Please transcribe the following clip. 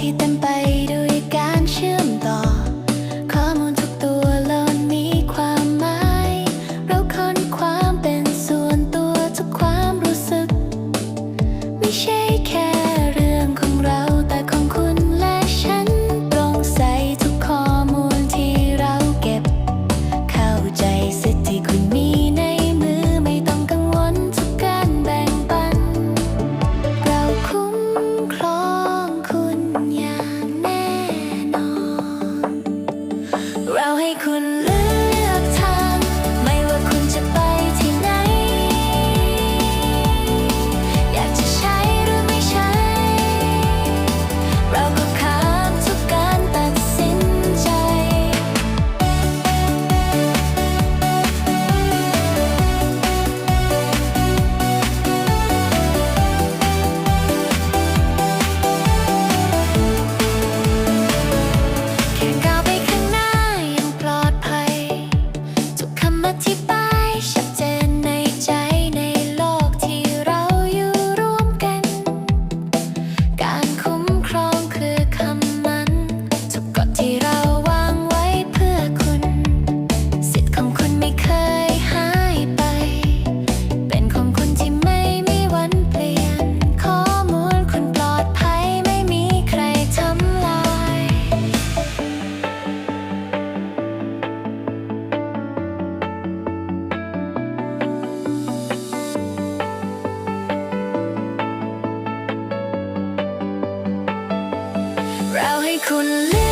ที่เต็มไปด้วยการเชื่อมต่อ ข้อมูลทุกตัวล้วนมีความหมาย เราค้นความเป็นส่วนตัวทุกความรู้สึก ไม่ใช่แค่ คุณเลือก